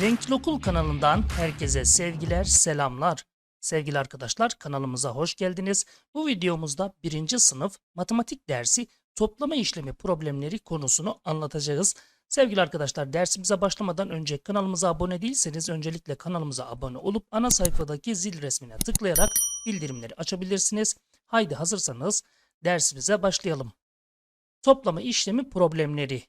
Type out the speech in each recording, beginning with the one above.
Renkli Okul kanalından herkese sevgiler, selamlar. Sevgili arkadaşlar kanalımıza hoş geldiniz. Bu videomuzda birinci sınıf matematik dersi toplama işlemi problemleri konusunu anlatacağız. Sevgili arkadaşlar dersimize başlamadan önce kanalımıza abone değilseniz öncelikle kanalımıza abone olup ana sayfadaki zil resmine tıklayarak bildirimleri açabilirsiniz. Haydi hazırsanız dersimize başlayalım. Toplama işlemi problemleri.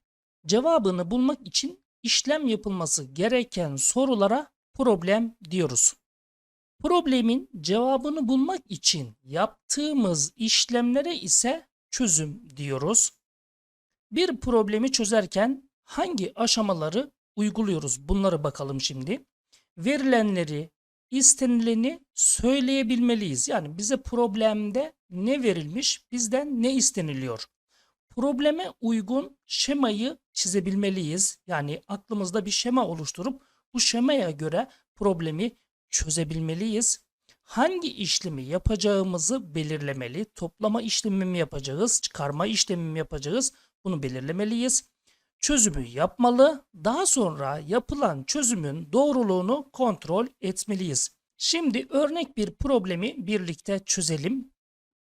Cevabını bulmak için işlem yapılması gereken sorulara problem diyoruz. Problemin cevabını bulmak için yaptığımız işlemlere ise çözüm diyoruz. Bir problemi çözerken hangi aşamaları uyguluyoruz? Bunları bakalım şimdi. Verilenleri, istenileni söyleyebilmeliyiz. Yani bize problemde ne verilmiş, bizden ne isteniliyor? Probleme uygun şemayı çizebilmeliyiz. Yani aklımızda bir şema oluşturup bu şemaya göre problemi çözebilmeliyiz. Hangi işlemi yapacağımızı belirlemeli. Toplama işlemi mi yapacağız, çıkarma işlemi mi yapacağız? Bunu belirlemeliyiz. Çözümü yapmalı. Daha sonra yapılan çözümün doğruluğunu kontrol etmeliyiz. Şimdi örnek bir problemi birlikte çözelim.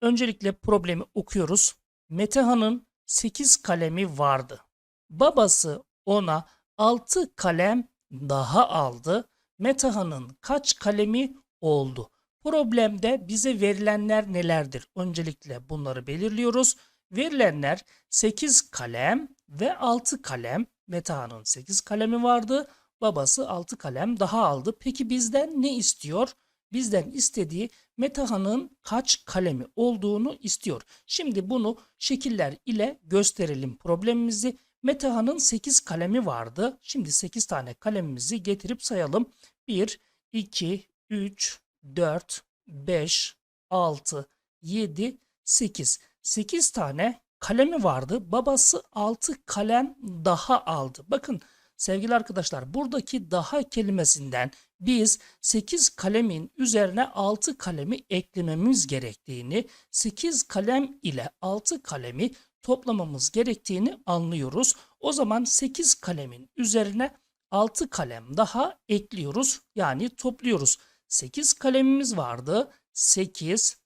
Öncelikle problemi okuyoruz. Metehan'ın 8 kalemi vardı. Babası ona 6 kalem daha aldı. Metehan'ın kaç kalemi oldu? Problemde bize verilenler nelerdir? Öncelikle bunları belirliyoruz. Verilenler 8 kalem ve 6 kalem. Metehan'ın 8 kalemi vardı. Babası 6 kalem daha aldı. Peki bizden ne istiyor? Bizden istediği Metaha'nın kaç kalemi olduğunu istiyor. Şimdi bunu şekiller ile gösterelim problemimizi. Metaha'nın 8 kalemi vardı. Şimdi 8 tane kalemimizi getirip sayalım. 1, 2, 3, 4, 5, 6, 7, 8. 8 tane kalemi vardı. Babası 6 kalem daha aldı. Bakın sevgili arkadaşlar buradaki daha kelimesinden biz 8 kalemin üzerine 6 kalemi eklememiz gerektiğini, 8 kalem ile 6 kalemi toplamamız gerektiğini anlıyoruz. O zaman 8 kalemin üzerine 6 kalem daha ekliyoruz. Yani topluyoruz. 8 kalemimiz vardı. 8,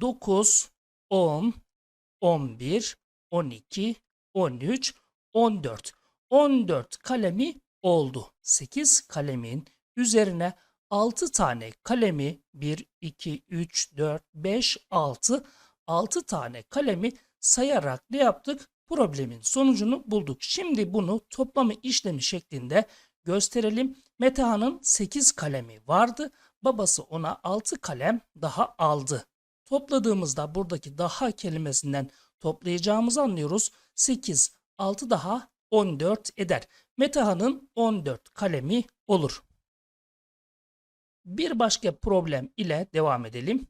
9, 10, 11, 12, 13, 14. 14 kalemi oldu. 8 kalemin üzerine 6 tane kalemi 1, 2, 3, 4, 5, 6 6 tane kalemi sayarak ne yaptık? Problemin sonucunu bulduk. Şimdi bunu toplama işlemi şeklinde gösterelim. Metaha'nın 8 kalemi vardı. Babası ona 6 kalem daha aldı. Topladığımızda buradaki daha kelimesinden toplayacağımızı anlıyoruz. 8, 6 daha 14 eder. Metaha'nın 14 kalemi olur. Bir başka problem ile devam edelim.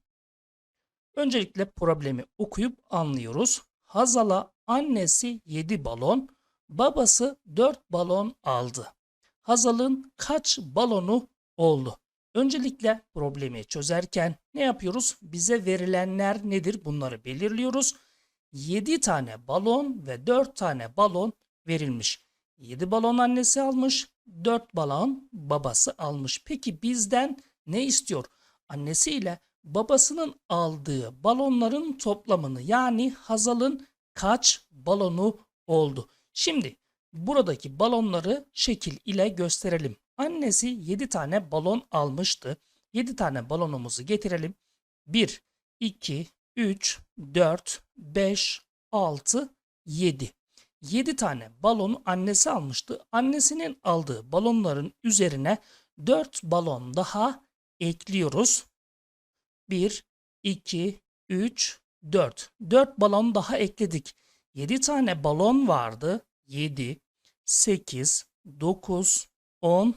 Öncelikle problemi okuyup anlıyoruz. Hazal'a annesi 7 balon, babası 4 balon aldı. Hazal'ın kaç balonu oldu? Öncelikle problemi çözerken ne yapıyoruz? Bize verilenler nedir? Bunları belirliyoruz. 7 tane balon ve 4 tane balon verilmiş. 7 balon annesi almış, 4 balon babası almış. Peki bizden ne istiyor? Annesi ile babasının aldığı balonların toplamını yani Hazal'ın kaç balonu oldu? Şimdi buradaki balonları şekil ile gösterelim. Annesi 7 tane balon almıştı. 7 tane balonumuzu getirelim. 1, 2, 3, 4, 5, 6, 7. 7 tane balonu annesi almıştı. Annesinin aldığı balonların üzerine 4 balon daha ekliyoruz. 1, 2, 3, 4. 4 balon daha ekledik. 7 tane balon vardı. 7, 8, 9, 10,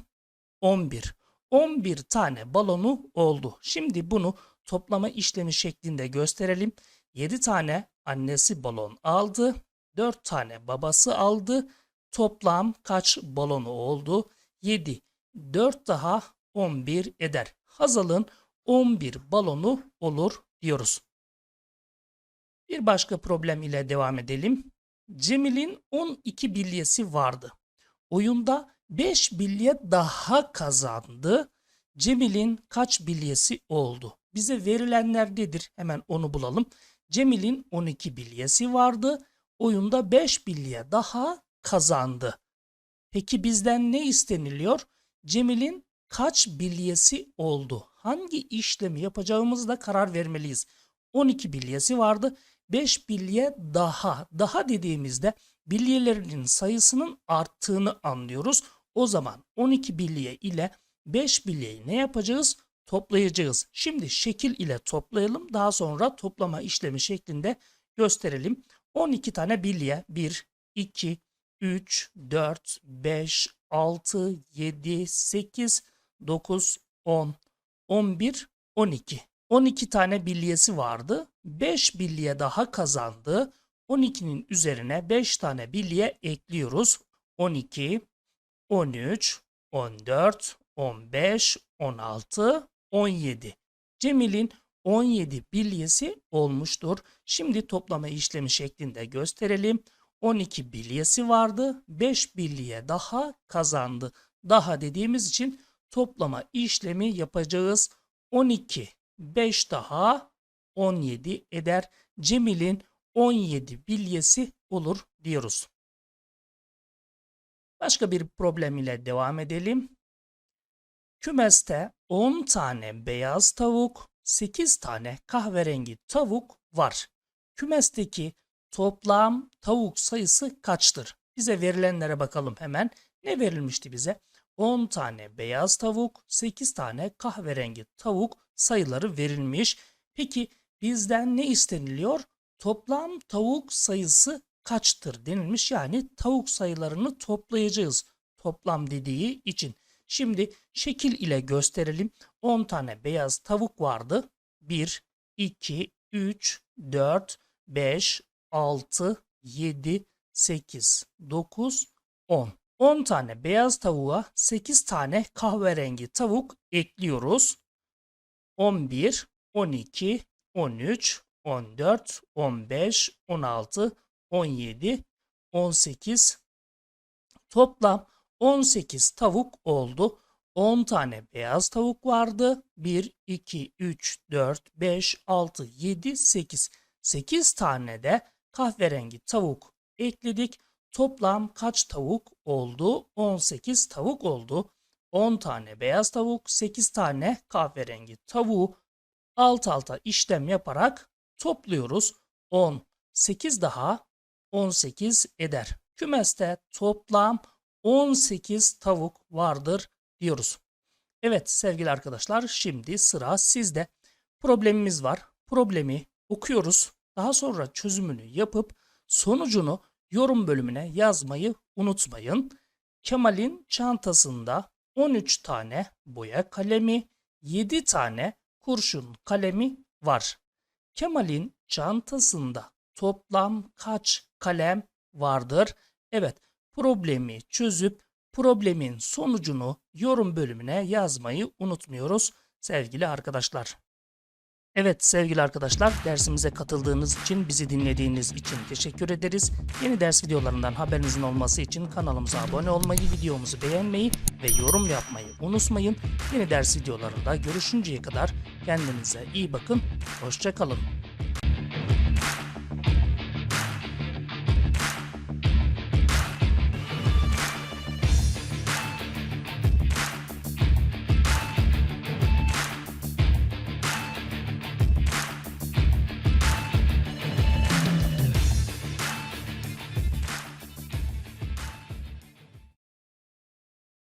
11. 11 tane balonu oldu. Şimdi bunu toplama işlemi şeklinde gösterelim. 7 tane annesi balon aldı. 4 tane babası aldı. Toplam kaç balonu oldu? 7. 4 daha 11 eder. Hazal'ın 11 balonu olur diyoruz. Bir başka problem ile devam edelim. Cemil'in 12 bilyesi vardı. Oyunda 5 bilye daha kazandı. Cemil'in kaç bilyesi oldu? Bize verilenler nedir? Hemen onu bulalım. Cemil'in 12 bilyesi vardı. Oyunda 5 bilye daha kazandı. Peki bizden ne isteniliyor? Cemil'in kaç bilyesi oldu? Hangi işlemi yapacağımızda karar vermeliyiz. 12 bilyesi vardı. 5 bilye daha. Daha dediğimizde bilyelerinin sayısının arttığını anlıyoruz. O zaman 12 bilye ile 5 bilyeyi ne yapacağız? Toplayacağız. Şimdi şekil ile toplayalım. Daha sonra toplama işlemi şeklinde gösterelim. 12 tane bilye 1, 2, 3, 4, 5, 6, 7, 8, 9, 10, 11, 12. 12 tane bilyesi vardı. 5 bilye daha kazandı. 12'nin üzerine 5 tane bilye ekliyoruz. 12, 13, 14, 15, 16, 17. Cemil'in 17 bilyesi olmuştur. Şimdi toplama işlemi şeklinde gösterelim. 12 bilyesi vardı. 5 bilye daha kazandı. Daha dediğimiz için toplama işlemi yapacağız. 12, 5 daha 17 eder. Cemil'in 17 bilyesi olur diyoruz. Başka bir problem ile devam edelim. Kümeste 10 tane beyaz tavuk, 8 tane kahverengi tavuk var. Kümesteki toplam tavuk sayısı kaçtır? Bize verilenlere bakalım hemen. Ne verilmişti bize? 10 tane beyaz tavuk, 8 tane kahverengi tavuk sayıları verilmiş. Peki bizden ne isteniliyor? Toplam tavuk sayısı kaçtır denilmiş. Yani tavuk sayılarını toplayacağız. Toplam dediği için. Şimdi şekil ile gösterelim. 10 tane beyaz tavuk vardı. 1, 2, 3, 4, 5, 6, 7, 8, 9, 10. 10 tane beyaz tavuğa 8 tane kahverengi tavuk ekliyoruz. 11, 12, 13, 14, 15, 16, 17, 18. Toplam 18 tavuk oldu. 10 tane beyaz tavuk vardı. 1, 2, 3, 4, 5, 6, 7, 8. 8 tane de kahverengi tavuk ekledik. Toplam kaç tavuk oldu? 18 tavuk oldu. 10 tane beyaz tavuk, 8 tane kahverengi tavuğu alt alta işlem yaparak topluyoruz. 10, 8 daha 18 eder. Kümeste toplam 18 tavuk vardır diyoruz. Evet sevgili arkadaşlar şimdi sıra sizde. Problemimiz var. Problemi okuyoruz. Daha sonra çözümünü yapıp sonucunu yorum bölümüne yazmayı unutmayın. Kemal'in çantasında 13 tane boya kalemi, 7 tane kurşun kalemi var. Kemal'in çantasında toplam kaç kalem vardır? Evet, problemi çözüp problemin sonucunu yorum bölümüne yazmayı unutmuyoruz sevgili arkadaşlar. Evet sevgili arkadaşlar dersimize katıldığınız için bizi dinlediğiniz için teşekkür ederiz. Yeni ders videolarından haberinizin olması için kanalımıza abone olmayı, videomuzu beğenmeyi ve yorum yapmayı unutmayın. Yeni ders videolarında görüşünceye kadar kendinize iyi bakın. Hoşçakalın.